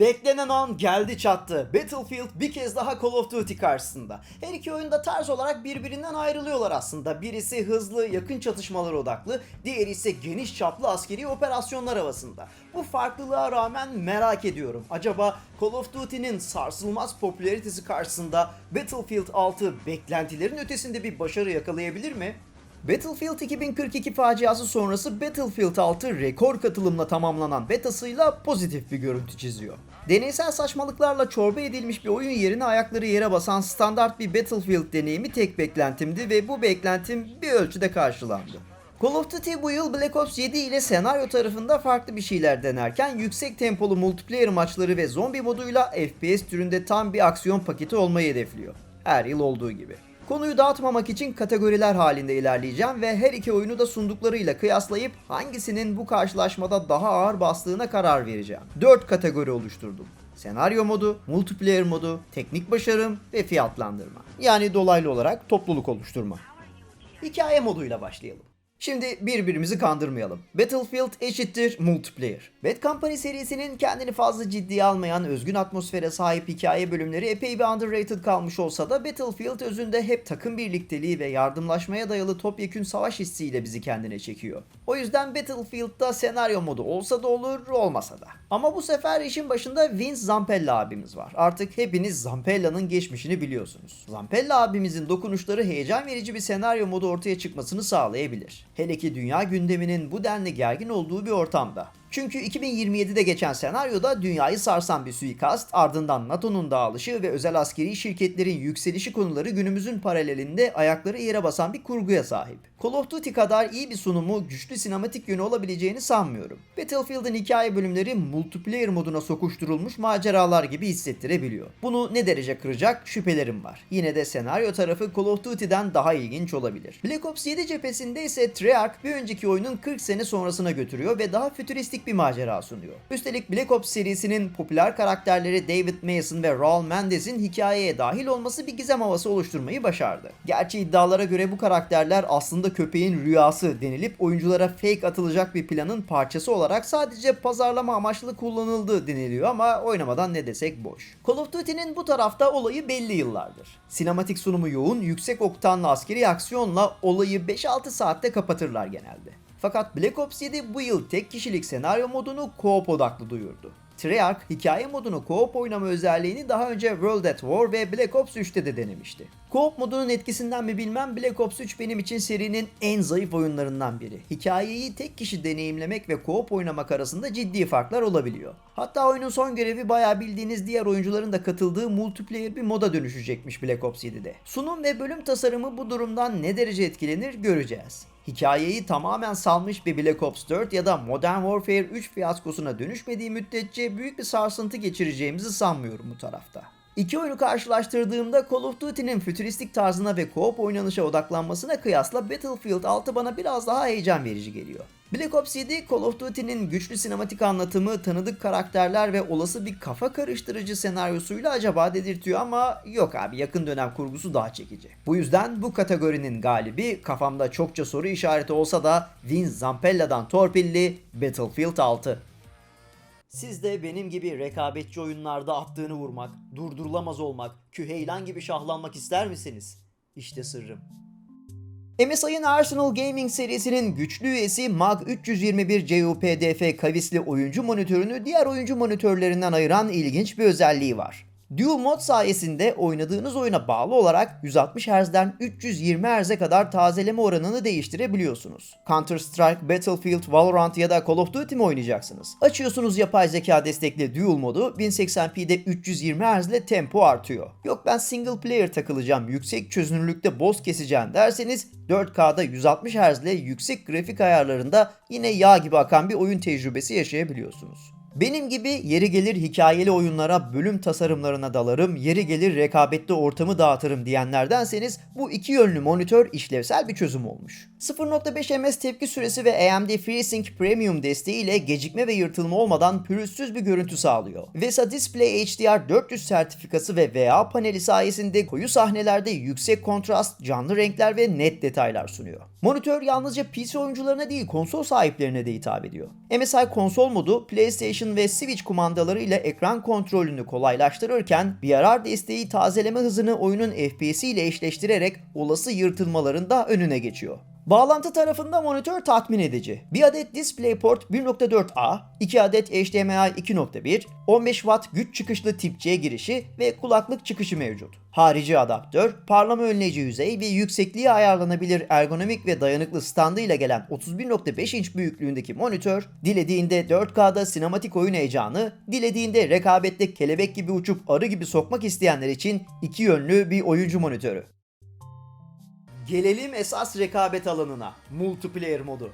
Beklenen an geldi çattı. Battlefield bir kez daha Call of Duty karşısında. Her iki oyunda tarz olarak birbirinden ayrılıyorlar aslında. Birisi hızlı, yakın çatışmalar odaklı, diğeri ise geniş çaplı askeri operasyonlar havasında. Bu farklılığa rağmen merak ediyorum. Acaba Call of Duty'nin sarsılmaz popülaritesi karşısında Battlefield 6 beklentilerin ötesinde bir başarı yakalayabilir mi? Battlefield 2042 faciası sonrası Battlefield 6 rekor katılımla tamamlanan betasıyla pozitif bir görüntü çiziyor. Deneysel saçmalıklarla çorba edilmiş bir oyun yerine ayakları yere basan standart bir Battlefield deneyimi tek beklentimdi ve bu beklentim bir ölçüde karşılandı. Call of Duty bu yıl Black Ops 7 ile senaryo tarafında farklı bir şeyler denerken yüksek tempolu multiplayer maçları ve zombi moduyla FPS türünde tam bir aksiyon paketi olmayı hedefliyor. Her yıl olduğu gibi. Konuyu dağıtmamak için kategoriler halinde ilerleyeceğim ve her iki oyunu da sunduklarıyla kıyaslayıp hangisinin bu karşılaşmada daha ağır bastığına karar vereceğim. 4 kategori oluşturdum. Senaryo modu, multiplayer modu, teknik başarım ve fiyatlandırma. Yani dolaylı olarak topluluk oluşturma. Hikaye moduyla başlayalım. Şimdi birbirimizi kandırmayalım. Battlefield eşittir multiplayer. Bad Company serisinin kendini fazla ciddiye almayan özgün atmosfere sahip hikaye bölümleri epey bir underrated kalmış olsa da Battlefield özünde hep takım birlikteliği ve yardımlaşmaya dayalı topyekün savaş hissiyle bizi kendine çekiyor. O yüzden Battlefield'da senaryo modu olsa da olur, olmasa da. Ama bu sefer işin başında Vince Zampella abimiz var. Artık hepiniz Zampella'nın geçmişini biliyorsunuz. Zampella abimizin dokunuşları heyecan verici bir senaryo modu ortaya çıkmasını sağlayabilir. Hele ki dünya gündeminin bu denli gergin olduğu bir ortamda. Çünkü 2027'de geçen senaryoda dünyayı sarsan bir suikast, ardından NATO'nun dağılışı ve özel askeri şirketlerin yükselişi konuları günümüzün paralelinde ayakları yere basan bir kurguya sahip. Call of Duty kadar iyi bir sunumu, güçlü sinematik yönü olabileceğini sanmıyorum. Battlefield'ın hikaye bölümleri multiplayer moduna sokuşturulmuş maceralar gibi hissettirebiliyor. Bunu ne derece kıracak şüphelerim var. Yine de senaryo tarafı Call of Duty'den daha ilginç olabilir. Black Ops 7 cephesinde ise Treyarch bir önceki oyunun 40 sene sonrasına götürüyor ve daha fütüristik bir macera sunuyor. Üstelik Black Ops serisinin popüler karakterleri David Mason ve Raul Mendes'in hikayeye dahil olması bir gizem havası oluşturmayı başardı. Gerçi iddialara göre bu karakterler aslında köpeğin rüyası denilip oyunculara fake atılacak bir planın parçası olarak sadece pazarlama amaçlı kullanıldı deniliyor ama oynamadan ne desek boş. Call of Duty'nin bu tarafta olayı belli yıllardır. Sinematik sunumu yoğun, yüksek oktanlı askeri aksiyonla olayı 5-6 saatte kapatırlar genelde. Fakat Black Ops 7 bu yıl tek kişilik senaryo modunu co-op odaklı duyurdu. Treyarch hikaye modunu co-op oynama özelliğini daha önce World at War ve Black Ops 3'te de denemişti. Co-op modunun etkisinden mi bilmem Black Ops 3 benim için serinin en zayıf oyunlarından biri. Hikayeyi tek kişi deneyimlemek ve co-op oynamak arasında ciddi farklar olabiliyor. Hatta oyunun son görevi bayağı bildiğiniz diğer oyuncuların da katıldığı multiplayer bir moda dönüşecekmiş Black Ops 7'de. Sunum ve bölüm tasarımı bu durumdan ne derece etkilenir göreceğiz. Hikayeyi tamamen salmış bir Black Ops 4 ya da Modern Warfare 3 fiyaskosuna dönüşmediği müddetçe büyük bir sarsıntı geçireceğimizi sanmıyorum bu tarafta. İki oyunu karşılaştırdığımda Call of Duty'nin fütüristik tarzına ve co-op oynanışa odaklanmasına kıyasla Battlefield 6 bana biraz daha heyecan verici geliyor. Black Ops 7 Call of Duty'nin güçlü sinematik anlatımı, tanıdık karakterler ve olası bir kafa karıştırıcı senaryosuyla acaba dedirtiyor ama yok abi yakın dönem kurgusu daha çekici. Bu yüzden bu kategorinin galibi kafamda çokça soru işareti olsa da Vince Zampella'dan torpilli Battlefield 6. Siz de benim gibi rekabetçi oyunlarda attığını vurmak, durdurulamaz olmak, küheylan gibi şahlanmak ister misiniz? İşte sırrım. MSI'ın Arsenal Gaming serisinin güçlü üyesi MAG 321 CUPDF kavisli oyuncu monitörünü diğer oyuncu monitörlerinden ayıran ilginç bir özelliği var. Dual Mod sayesinde oynadığınız oyuna bağlı olarak 160 Hz'den 320 Hz'e kadar tazeleme oranını değiştirebiliyorsunuz. Counter Strike, Battlefield, Valorant ya da Call of Duty mi oynayacaksınız? Açıyorsunuz yapay zeka destekli Dual modu 1080p'de 320 Hz ile tempo artıyor. Yok ben single player takılacağım, yüksek çözünürlükte boss keseceğim derseniz 4K'da 160 Hz ile yüksek grafik ayarlarında yine yağ gibi akan bir oyun tecrübesi yaşayabiliyorsunuz. Benim gibi yeri gelir hikayeli oyunlara, bölüm tasarımlarına dalarım, yeri gelir rekabetli ortamı dağıtırım diyenlerdenseniz bu iki yönlü monitör işlevsel bir çözüm olmuş. 0.5 ms tepki süresi ve AMD FreeSync Premium desteği ile gecikme ve yırtılma olmadan pürüzsüz bir görüntü sağlıyor. VESA Display HDR 400 sertifikası ve VA paneli sayesinde koyu sahnelerde yüksek kontrast, canlı renkler ve net detaylar sunuyor. Monitör yalnızca PC oyuncularına değil konsol sahiplerine de hitap ediyor. MSI konsol modu PlayStation ve Switch kumandaları ile ekran kontrolünü kolaylaştırırken VRR desteği tazeleme hızını oyunun FPS ile eşleştirerek olası yırtılmaların da önüne geçiyor. Bağlantı tarafında monitör tatmin edici. Bir adet DisplayPort 1.4a, 2 adet HDMI 2.1, 15 Watt güç çıkışlı tip C girişi ve kulaklık çıkışı mevcut. Harici adaptör, parlama önleyici yüzey ve yüksekliği ayarlanabilir ergonomik ve dayanıklı standı ile gelen 31.5 inç büyüklüğündeki monitör, dilediğinde 4K'da sinematik oyun heyecanı, dilediğinde rekabette kelebek gibi uçup arı gibi sokmak isteyenler için iki yönlü bir oyuncu monitörü. Gelelim esas rekabet alanına. Multiplayer modu.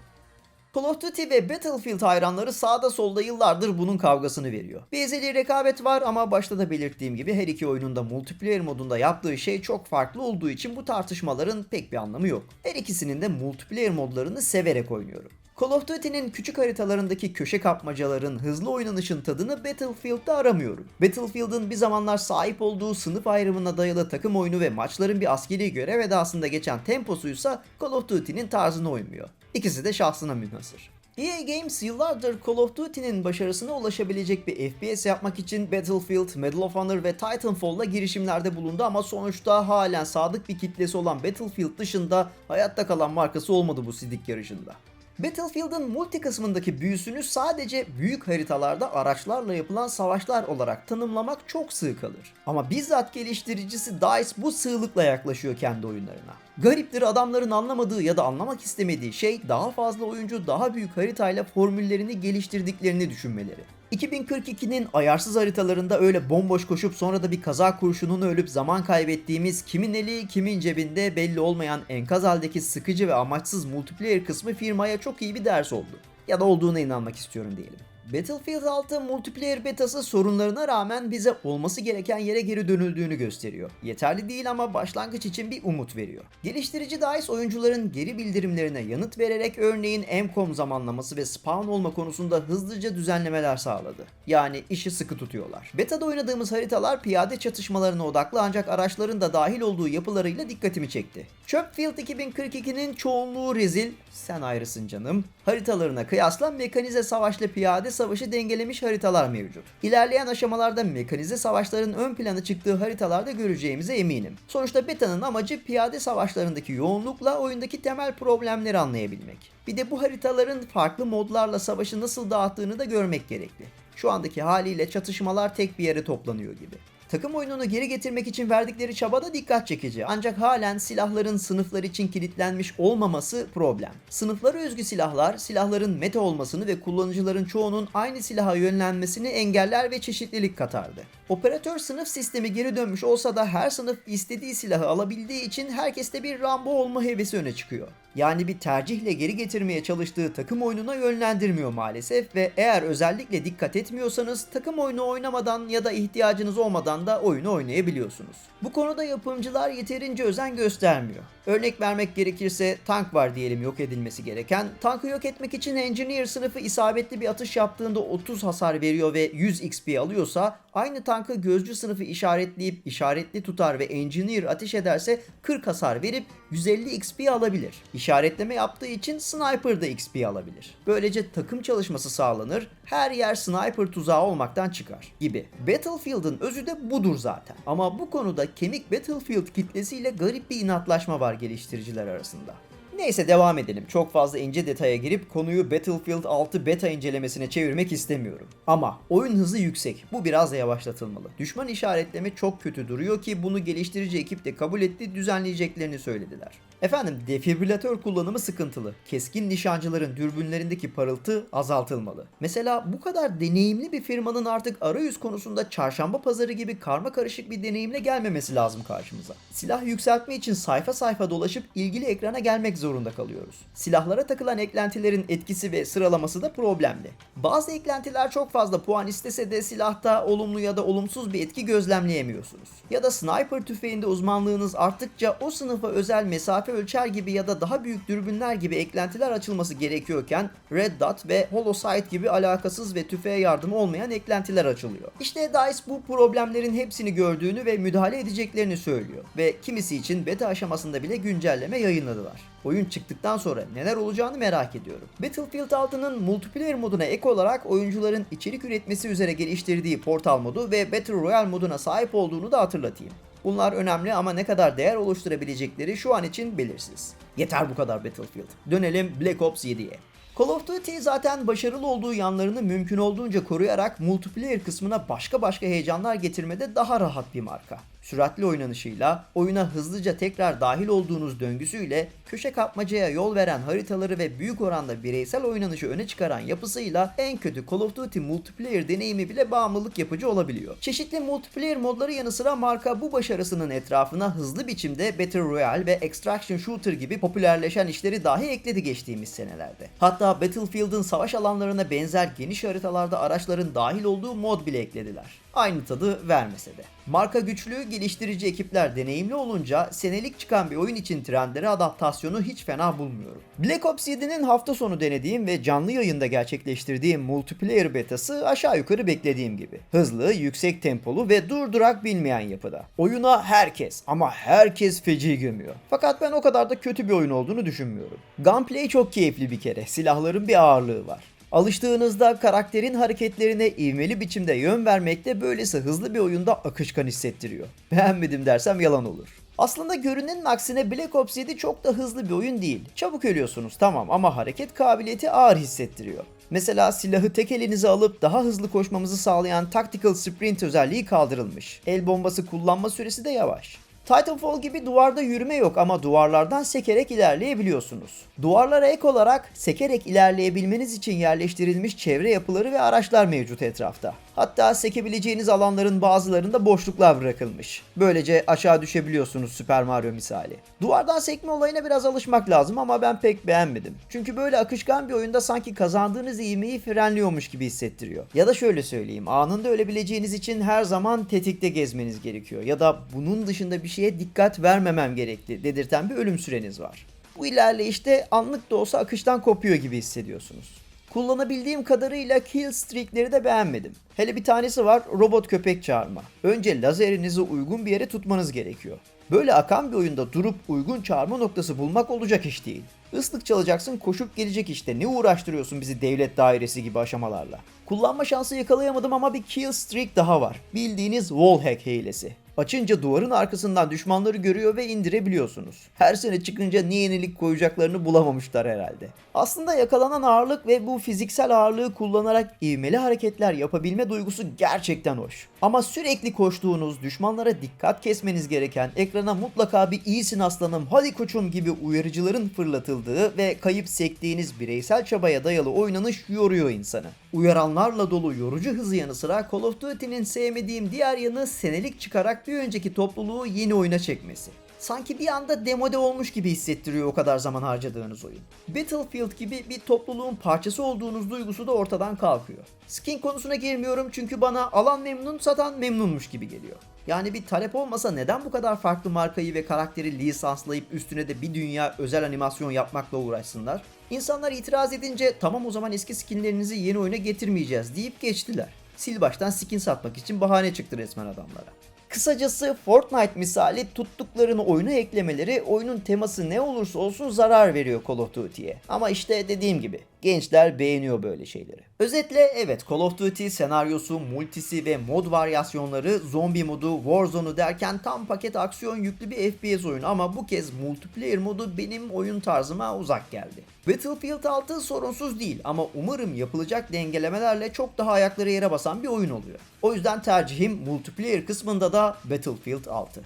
Call of Duty ve Battlefield hayranları sağda solda yıllardır bunun kavgasını veriyor. Bir ezeli rekabet var ama başta da belirttiğim gibi her iki oyunun da multiplayer modunda yaptığı şey çok farklı olduğu için bu tartışmaların pek bir anlamı yok. Her ikisinin de multiplayer modlarını severek oynuyorum. Call of Duty'nin küçük haritalarındaki köşe kapmacaların hızlı oynanışın tadını Battlefield'da aramıyorum. Battlefield'ın bir zamanlar sahip olduğu sınıf ayrımına dayalı takım oyunu ve maçların bir askeri görev edasında geçen temposuysa Call of Duty'nin tarzına uymuyor. İkisi de şahsına münhasır. EA Games yıllardır Call of Duty'nin başarısına ulaşabilecek bir FPS yapmak için Battlefield, Medal of Honor ve Titanfall'la girişimlerde bulundu ama sonuçta halen sadık bir kitlesi olan Battlefield dışında hayatta kalan markası olmadı bu sidik yarışında. Battlefield'ın multi kısmındaki büyüsünü sadece büyük haritalarda araçlarla yapılan savaşlar olarak tanımlamak çok sığ kalır. Ama bizzat geliştiricisi DICE bu sığlıkla yaklaşıyor kendi oyunlarına. Gariptir adamların anlamadığı ya da anlamak istemediği şey daha fazla oyuncu daha büyük haritayla formüllerini geliştirdiklerini düşünmeleri. 2042'nin ayarsız haritalarında öyle bomboş koşup sonra da bir kaza kurşununu ölüp zaman kaybettiğimiz kimin eli kimin cebinde belli olmayan enkaz haldeki sıkıcı ve amaçsız multiplayer kısmı firmaya çok iyi bir ders oldu. Ya da olduğuna inanmak istiyorum diyelim. Battlefield 6 multiplayer betası sorunlarına rağmen bize olması gereken yere geri dönüldüğünü gösteriyor. Yeterli değil ama başlangıç için bir umut veriyor. Geliştirici DICE oyuncuların geri bildirimlerine yanıt vererek örneğin Emcom zamanlaması ve spawn olma konusunda hızlıca düzenlemeler sağladı. Yani işi sıkı tutuyorlar. Beta'da oynadığımız haritalar piyade çatışmalarına odaklı ancak araçların da dahil olduğu yapılarıyla dikkatimi çekti. Chopfield 2042'nin çoğunluğu rezil, sen ayrısın canım, haritalarına kıyasla mekanize savaşla piyade savaşı dengelemiş haritalar mevcut. İlerleyen aşamalarda mekanize savaşların ön plana çıktığı haritalarda göreceğimize eminim. Sonuçta beta'nın amacı piyade savaşlarındaki yoğunlukla oyundaki temel problemleri anlayabilmek. Bir de bu haritaların farklı modlarla savaşı nasıl dağıttığını da görmek gerekli. Şu andaki haliyle çatışmalar tek bir yere toplanıyor gibi. Takım oyununu geri getirmek için verdikleri çaba da dikkat çekici. Ancak halen silahların sınıflar için kilitlenmiş olmaması problem. Sınıflara özgü silahlar, silahların meta olmasını ve kullanıcıların çoğunun aynı silaha yönlenmesini engeller ve çeşitlilik katardı. Operatör sınıf sistemi geri dönmüş olsa da her sınıf istediği silahı alabildiği için herkeste bir Rambo olma hevesi öne çıkıyor. Yani bir tercihle geri getirmeye çalıştığı takım oyununa yönlendirmiyor maalesef ve eğer özellikle dikkat etmiyorsanız takım oyunu oynamadan ya da ihtiyacınız olmadan da oyunu oynayabiliyorsunuz. Bu konuda yapımcılar yeterince özen göstermiyor. Örnek vermek gerekirse tank var diyelim yok edilmesi gereken. Tankı yok etmek için Engineer sınıfı isabetli bir atış yaptığında 30 hasar veriyor ve 100 XP alıyorsa aynı tankı gözcü sınıfı işaretleyip işaretli tutar ve Engineer ateş ederse 40 hasar verip 150 XP alabilir. İşaretleme yaptığı için Sniper da XP alabilir. Böylece takım çalışması sağlanır, her yer sniper tuzağı olmaktan çıkar gibi. Battlefield'ın özü de budur zaten. Ama bu konuda kemik Battlefield kitlesiyle garip bir inatlaşma var geliştiriciler arasında. Neyse devam edelim. Çok fazla ince detaya girip konuyu Battlefield 6 beta incelemesine çevirmek istemiyorum. Ama oyun hızı yüksek. Bu biraz da yavaşlatılmalı. Düşman işaretleme çok kötü duruyor ki bunu geliştirici ekip de kabul etti, düzenleyeceklerini söylediler. Efendim defibrilatör kullanımı sıkıntılı. Keskin nişancıların dürbünlerindeki parıltı azaltılmalı. Mesela bu kadar deneyimli bir firmanın artık arayüz konusunda çarşamba pazarı gibi karma karışık bir deneyimle gelmemesi lazım karşımıza. Silah yükseltme için sayfa sayfa dolaşıp ilgili ekrana gelmek zorunda kalıyoruz. Silahlara takılan eklentilerin etkisi ve sıralaması da problemli. Bazı eklentiler çok fazla puan istese de silahta olumlu ya da olumsuz bir etki gözlemleyemiyorsunuz. Ya da sniper tüfeğinde uzmanlığınız arttıkça o sınıfa özel mesafe ölçer gibi ya da daha büyük dürbünler gibi eklentiler açılması gerekiyorken Red Dot ve Hollow Sight gibi alakasız ve tüfeğe yardımı olmayan eklentiler açılıyor. İşte DICE bu problemlerin hepsini gördüğünü ve müdahale edeceklerini söylüyor ve kimisi için beta aşamasında bile güncelleme yayınladılar. Oyun çıktıktan sonra neler olacağını merak ediyorum. Battlefield 6'nın multiplayer moduna ek olarak oyuncuların içerik üretmesi üzere geliştirdiği Portal modu ve Battle Royale moduna sahip olduğunu da hatırlatayım. Bunlar önemli ama ne kadar değer oluşturabilecekleri şu an için belirsiz. Yeter bu kadar Battlefield. Dönelim Black Ops 7'ye. Call of Duty zaten başarılı olduğu yanlarını mümkün olduğunca koruyarak multiplayer kısmına başka başka heyecanlar getirmede daha rahat bir marka. Süratli oynanışıyla, oyuna hızlıca tekrar dahil olduğunuz döngüsüyle, köşe kapmacaya yol veren haritaları ve büyük oranda bireysel oynanışı öne çıkaran yapısıyla en kötü Call of Duty multiplayer deneyimi bile bağımlılık yapıcı olabiliyor. Çeşitli multiplayer modları yanı sıra marka bu başarısının etrafına hızlı biçimde Battle Royale ve Extraction Shooter gibi popülerleşen işleri dahi ekledi geçtiğimiz senelerde. Hatta Battlefield'ın savaş alanlarına benzer geniş haritalarda araçların dahil olduğu mod bile eklediler. Aynı tadı vermese de. Marka güçlü, geliştirici ekipler deneyimli olunca senelik çıkan bir oyun için trendlere adaptasyonu hiç fena bulmuyorum. Black Ops 7'nin hafta sonu denediğim ve canlı yayında gerçekleştirdiğim multiplayer betası aşağı yukarı beklediğim gibi. Hızlı, yüksek tempolu ve durdurak bilmeyen yapıda. Oyuna herkes ama herkes feci gömüyor. Fakat ben o kadar da kötü bir oyun olduğunu düşünmüyorum. Gunplay çok keyifli bir kere. Silahların bir ağırlığı var. Alıştığınızda karakterin hareketlerine ivmeli biçimde yön vermekte böylesi hızlı bir oyunda akışkan hissettiriyor. Beğenmedim dersem yalan olur. Aslında görünenin aksine Black Ops 7 çok da hızlı bir oyun değil. Çabuk ölüyorsunuz tamam ama hareket kabiliyeti ağır hissettiriyor. Mesela silahı tek elinize alıp daha hızlı koşmamızı sağlayan Tactical Sprint özelliği kaldırılmış. El bombası kullanma süresi de yavaş. Titanfall gibi duvarda yürüme yok ama duvarlardan sekerek ilerleyebiliyorsunuz. Duvarlara ek olarak sekerek ilerleyebilmeniz için yerleştirilmiş çevre yapıları ve araçlar mevcut etrafta. Hatta sekebileceğiniz alanların bazılarında boşluklar bırakılmış. Böylece aşağı düşebiliyorsunuz Super Mario misali. Duvardan sekme olayına biraz alışmak lazım ama ben pek beğenmedim. Çünkü böyle akışkan bir oyunda sanki kazandığınız ivmeyi frenliyormuş gibi hissettiriyor. Ya da şöyle söyleyeyim, anında ölebileceğiniz için her zaman tetikte gezmeniz gerekiyor. Ya da bunun dışında bir şeye dikkat vermemem gerekli dedirten bir ölüm süreniz var. Bu ilerleyişte anlık da olsa akıştan kopuyor gibi hissediyorsunuz. Kullanabildiğim kadarıyla kill streakleri de beğenmedim. Hele bir tanesi var robot köpek çağırma. Önce lazerinizi uygun bir yere tutmanız gerekiyor. Böyle akan bir oyunda durup uygun çağırma noktası bulmak olacak iş değil. Islık çalacaksın koşup gelecek işte ne uğraştırıyorsun bizi devlet dairesi gibi aşamalarla. Kullanma şansı yakalayamadım ama bir kill streak daha var. Bildiğiniz wallhack hilesi. Açınca duvarın arkasından düşmanları görüyor ve indirebiliyorsunuz. Her sene çıkınca ne yenilik koyacaklarını bulamamışlar herhalde. Aslında yakalanan ağırlık ve bu fiziksel ağırlığı kullanarak ivmeli hareketler yapabilme duygusu gerçekten hoş. Ama sürekli koştuğunuz, düşmanlara dikkat kesmeniz gereken, ekrana mutlaka bir iyisin aslanım, hadi koçum gibi uyarıcıların fırlatıldığı ve kayıp sektiğiniz bireysel çabaya dayalı oynanış yoruyor insanı. Uyaranlarla dolu yorucu hızı yanı sıra Call of Duty'nin sevmediğim diğer yanı senelik çıkarak bir önceki topluluğu yeni oyuna çekmesi. Sanki bir anda demode olmuş gibi hissettiriyor o kadar zaman harcadığınız oyun. Battlefield gibi bir topluluğun parçası olduğunuz duygusu da ortadan kalkıyor. Skin konusuna girmiyorum çünkü bana alan memnun satan memnunmuş gibi geliyor. Yani bir talep olmasa neden bu kadar farklı markayı ve karakteri lisanslayıp üstüne de bir dünya özel animasyon yapmakla uğraşsınlar? İnsanlar itiraz edince tamam o zaman eski skinlerinizi yeni oyuna getirmeyeceğiz deyip geçtiler. Sil baştan skin satmak için bahane çıktı resmen adamlara. Kısacası Fortnite misali tuttuklarını oyuna eklemeleri oyunun teması ne olursa olsun zarar veriyor Call of Duty'ye. Ama işte dediğim gibi gençler beğeniyor böyle şeyleri. Özetle evet Call of Duty senaryosu, multisi ve mod varyasyonları, zombi modu, Warzone'u derken tam paket aksiyon yüklü bir FPS oyunu ama bu kez multiplayer modu benim oyun tarzıma uzak geldi. Battlefield 6 sorunsuz değil ama umarım yapılacak dengelemelerle çok daha ayakları yere basan bir oyun oluyor. O yüzden tercihim multiplayer kısmında da Battlefield 6.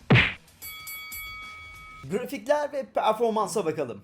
Grafikler ve performansa bakalım.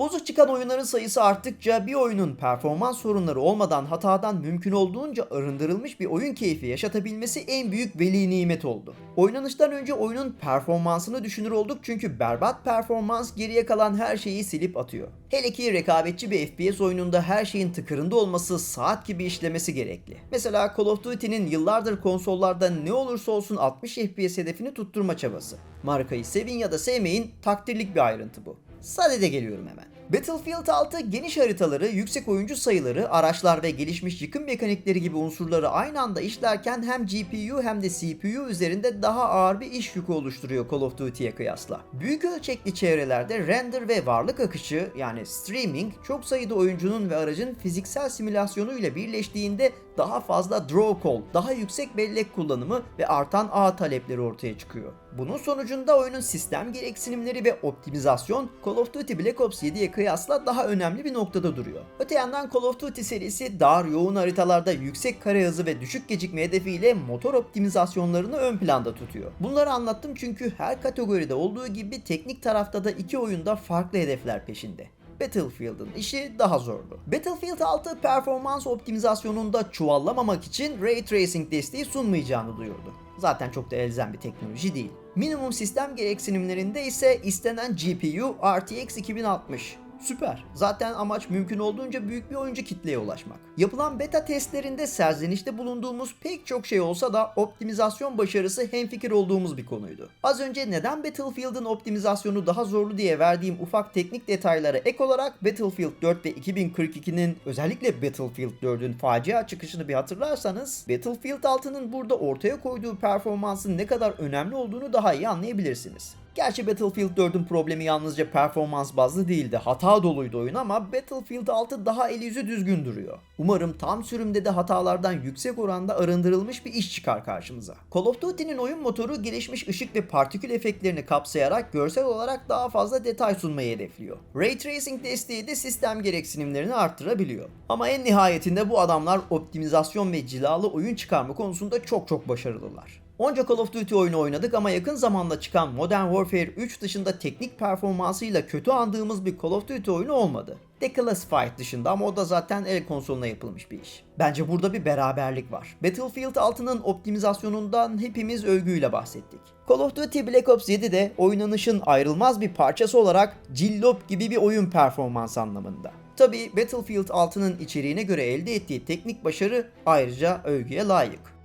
Bozuk çıkan oyunların sayısı arttıkça bir oyunun performans sorunları olmadan hatadan mümkün olduğunca arındırılmış bir oyun keyfi yaşatabilmesi en büyük veli nimet oldu. Oynanıştan önce oyunun performansını düşünür olduk çünkü berbat performans geriye kalan her şeyi silip atıyor. Hele ki rekabetçi bir FPS oyununda her şeyin tıkırında olması saat gibi işlemesi gerekli. Mesela Call of Duty'nin yıllardır konsollarda ne olursa olsun 60 FPS hedefini tutturma çabası. Markayı sevin ya da sevmeyin takdirlik bir ayrıntı bu. Sadede geliyorum hemen. Battlefield 6 geniş haritaları, yüksek oyuncu sayıları, araçlar ve gelişmiş yıkım mekanikleri gibi unsurları aynı anda işlerken hem GPU hem de CPU üzerinde daha ağır bir iş yükü oluşturuyor Call of Duty'ye kıyasla. Büyük ölçekli çevrelerde render ve varlık akışı yani streaming çok sayıda oyuncunun ve aracın fiziksel simülasyonu ile birleştiğinde daha fazla draw call, daha yüksek bellek kullanımı ve artan ağ talepleri ortaya çıkıyor. Bunun sonucunda oyunun sistem gereksinimleri ve optimizasyon Call of Duty Black Ops 7'ye kıyasla daha önemli bir noktada duruyor. Öte yandan Call of Duty serisi dar yoğun haritalarda yüksek kare hızı ve düşük gecikme hedefiyle motor optimizasyonlarını ön planda tutuyor. Bunları anlattım çünkü her kategoride olduğu gibi teknik tarafta da iki oyunda farklı hedefler peşinde. Battlefield'ın işi daha zordu. Battlefield 6 performans optimizasyonunda çuvallamamak için Ray Tracing desteği sunmayacağını duyurdu. Zaten çok da elzem bir teknoloji değil. Minimum sistem gereksinimlerinde ise istenen GPU RTX 2060. Süper. Zaten amaç mümkün olduğunca büyük bir oyuncu kitleye ulaşmak. Yapılan beta testlerinde serzenişte bulunduğumuz pek çok şey olsa da optimizasyon başarısı hemfikir olduğumuz bir konuydu. Az önce neden Battlefield'ın optimizasyonu daha zorlu diye verdiğim ufak teknik detaylara ek olarak Battlefield 4 ve 2042'nin özellikle Battlefield 4'ün facia çıkışını bir hatırlarsanız Battlefield 6'nın burada ortaya koyduğu performansın ne kadar önemli olduğunu daha iyi anlayabilirsiniz. Gerçi Battlefield 4'ün problemi yalnızca performans bazlı değildi. Hata doluydu oyun ama Battlefield 6 daha eli yüzü düzgün duruyor. Umarım tam sürümde de hatalardan yüksek oranda arındırılmış bir iş çıkar karşımıza. Call of Duty'nin oyun motoru gelişmiş ışık ve partikül efektlerini kapsayarak görsel olarak daha fazla detay sunmayı hedefliyor. Ray Tracing desteği de sistem gereksinimlerini arttırabiliyor. Ama en nihayetinde bu adamlar optimizasyon ve cilalı oyun çıkarma konusunda çok çok başarılılar. Onca Call of Duty oyunu oynadık ama yakın zamanda çıkan Modern Warfare 3 dışında teknik performansıyla kötü andığımız bir Call of Duty oyunu olmadı. Declassified dışında ama o da zaten el konsoluna yapılmış bir iş. Bence burada bir beraberlik var. Battlefield 6'nın optimizasyonundan hepimiz övgüyle bahsettik. Call of Duty Black Ops 7 de oynanışın ayrılmaz bir parçası olarak cillop gibi bir oyun performans anlamında. Tabi Battlefield 6'nın içeriğine göre elde ettiği teknik başarı ayrıca övgüye layık.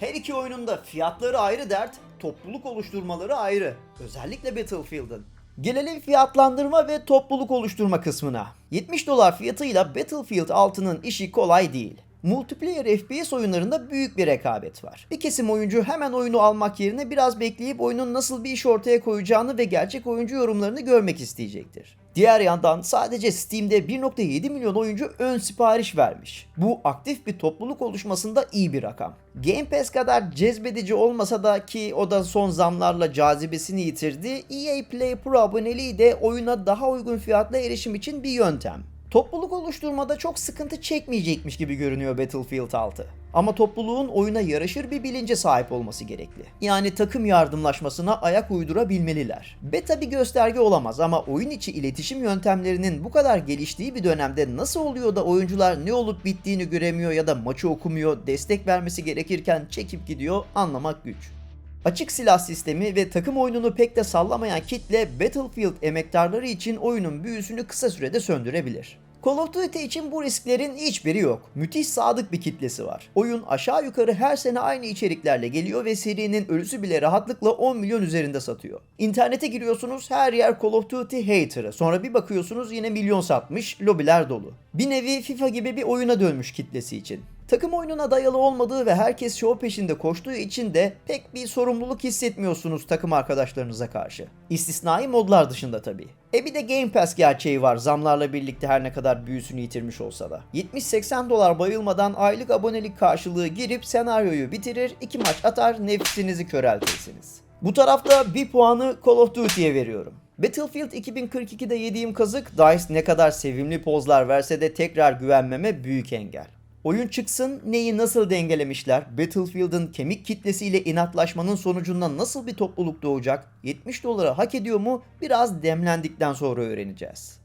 Her iki oyunun da fiyatları ayrı dert, topluluk oluşturmaları ayrı. Özellikle Battlefield'ın. Gelelim fiyatlandırma ve topluluk oluşturma kısmına. 70 dolar fiyatıyla Battlefield 6'nın işi kolay değil. Multiplayer FPS oyunlarında büyük bir rekabet var. Bir kesim oyuncu hemen oyunu almak yerine biraz bekleyip oyunun nasıl bir iş ortaya koyacağını ve gerçek oyuncu yorumlarını görmek isteyecektir. Diğer yandan sadece Steam'de 1.7 milyon oyuncu ön sipariş vermiş. Bu aktif bir topluluk oluşmasında iyi bir rakam. Game Pass kadar cezbedici olmasa da ki o da son zamlarla cazibesini yitirdi, EA Play Pro aboneliği de oyuna daha uygun fiyatla erişim için bir yöntem. Topluluk oluşturmada çok sıkıntı çekmeyecekmiş gibi görünüyor Battlefield 6. Ama topluluğun oyuna yaraşır bir bilince sahip olması gerekli. Yani takım yardımlaşmasına ayak uydurabilmeliler. Beta bir gösterge olamaz ama oyun içi iletişim yöntemlerinin bu kadar geliştiği bir dönemde nasıl oluyor da oyuncular ne olup bittiğini göremiyor ya da maçı okumuyor, destek vermesi gerekirken çekip gidiyor anlamak güç. Açık silah sistemi ve takım oyununu pek de sallamayan kitle Battlefield emektarları için oyunun büyüsünü kısa sürede söndürebilir. Call of Duty için bu risklerin hiçbiri yok. Müthiş sadık bir kitlesi var. Oyun aşağı yukarı her sene aynı içeriklerle geliyor ve serinin ölüsü bile rahatlıkla 10 milyon üzerinde satıyor. İnternete giriyorsunuz her yer Call of Duty hater'ı. Sonra bir bakıyorsunuz yine milyon satmış, lobiler dolu. Bir nevi FIFA gibi bir oyuna dönmüş kitlesi için. Takım oyununa dayalı olmadığı ve herkes show peşinde koştuğu için de pek bir sorumluluk hissetmiyorsunuz takım arkadaşlarınıza karşı. İstisnai modlar dışında tabii. E bir de Game Pass gerçeği var zamlarla birlikte her ne kadar büyüsünü yitirmiş olsa da. 70-80 dolar bayılmadan aylık abonelik karşılığı girip senaryoyu bitirir, iki maç atar nefsinizi köreltirsiniz. Bu tarafta bir puanı Call of Duty'ye veriyorum. Battlefield 2042'de yediğim kazık DICE ne kadar sevimli pozlar verse de tekrar güvenmeme büyük engel. Oyun çıksın neyi nasıl dengelemişler, Battlefield'ın kemik kitlesiyle inatlaşmanın sonucunda nasıl bir topluluk doğacak, 70 dolara hak ediyor mu biraz demlendikten sonra öğreneceğiz.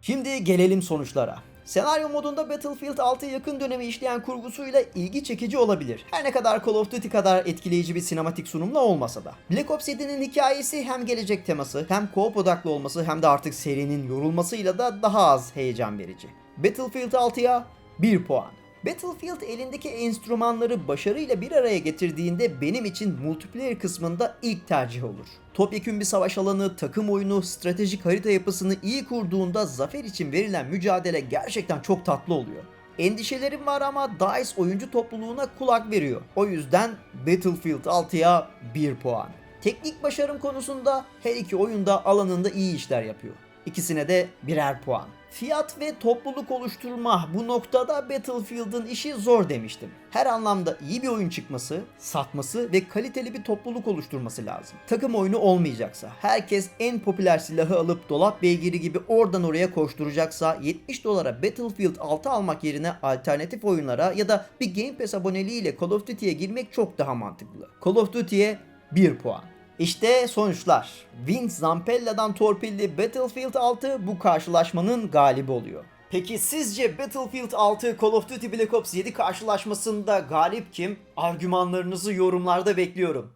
Şimdi gelelim sonuçlara. Senaryo modunda Battlefield 6 yakın dönemi işleyen kurgusuyla ilgi çekici olabilir. Her ne kadar Call of Duty kadar etkileyici bir sinematik sunumla olmasa da. Black Ops 7'nin hikayesi hem gelecek teması hem co-op odaklı olması hem de artık serinin yorulmasıyla da daha az heyecan verici. Battlefield 6'ya 1 puan. Battlefield elindeki enstrümanları başarıyla bir araya getirdiğinde benim için multiplayer kısmında ilk tercih olur. Topyekün bir savaş alanı, takım oyunu, stratejik harita yapısını iyi kurduğunda zafer için verilen mücadele gerçekten çok tatlı oluyor. Endişelerim var ama DICE oyuncu topluluğuna kulak veriyor. O yüzden Battlefield 6'ya 1 puan. Teknik başarım konusunda her iki oyunda alanında iyi işler yapıyor. İkisine de birer puan. Fiyat ve topluluk oluşturma bu noktada Battlefield'ın işi zor demiştim. Her anlamda iyi bir oyun çıkması, satması ve kaliteli bir topluluk oluşturması lazım. Takım oyunu olmayacaksa, herkes en popüler silahı alıp dolap beygiri gibi oradan oraya koşturacaksa 70 dolara Battlefield 6 almak yerine alternatif oyunlara ya da bir Game Pass aboneliğiyle Call of Duty'ye girmek çok daha mantıklı. Call of Duty'ye 1 puan. İşte sonuçlar. Vince Zampella'dan torpilli Battlefield 6 bu karşılaşmanın galibi oluyor. Peki sizce Battlefield 6 Call of Duty Black Ops 7 karşılaşmasında galip kim? Argümanlarınızı yorumlarda bekliyorum.